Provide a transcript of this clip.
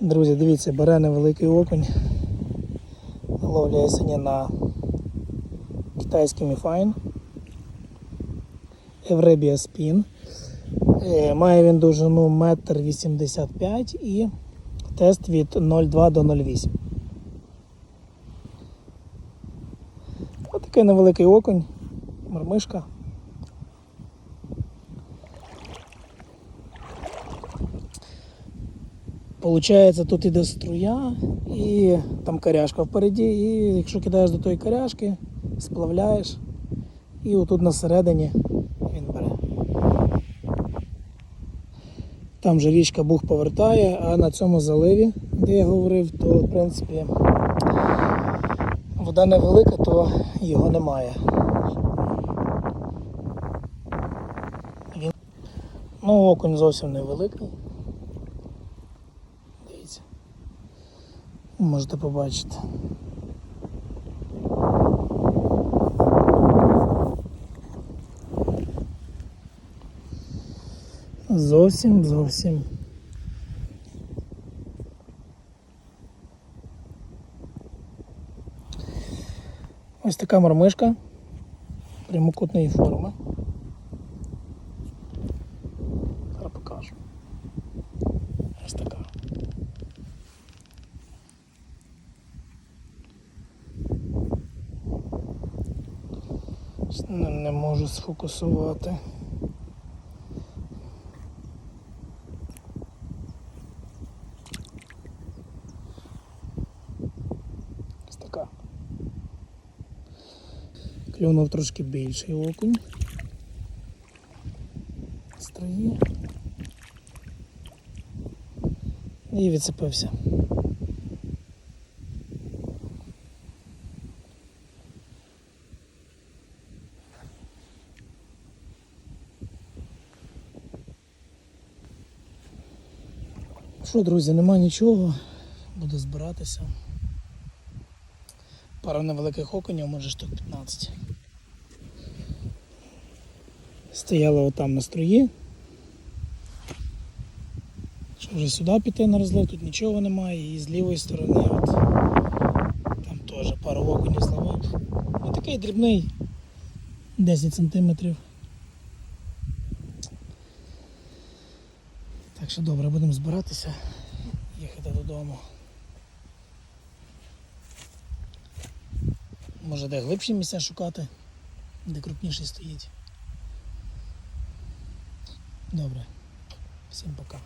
Друзі, дивіться, бере невеликий окунь. Ловля сьогодні на китайський міфайн. Евребія Спін. Е, Має він довжину 1,85 м і тест від 0,2 до 0,8. Ось такий невеликий окунь, мармишка. Получається, тут іде струя і там коряшка впереді, і якщо кидаєш до тої коряшки, сплавляєш, і отут на середині він бере. Там же річка Бух повертає, а на цьому заливі, де я говорив, то в принципі вода невелика, то його немає. Він... Ну, окунь зовсім невеликий. Дивіться. Можете побачити. Зовсім, зовсім. Ось така мормишка прямокутної форми. Зараз покажу. Ось така. Не, можу сфокусувати. Ось така. Клюнув трошки більший окунь. Строє. І відцепився. Що, друзі, нема нічого, буду збиратися. Пару невеликих окунів, може штук 15. Стояла отам на струї. Що вже сюди піти на розлив, тут нічого немає, і з лівої сторони от, там теж пару окунів зловив. Ну такий дрібний 10 сантиметрів. Так що добре, будемо збиратися, їхати додому. Може де глибші місця шукати, де крупніший стоїть. Добре. Всім пока.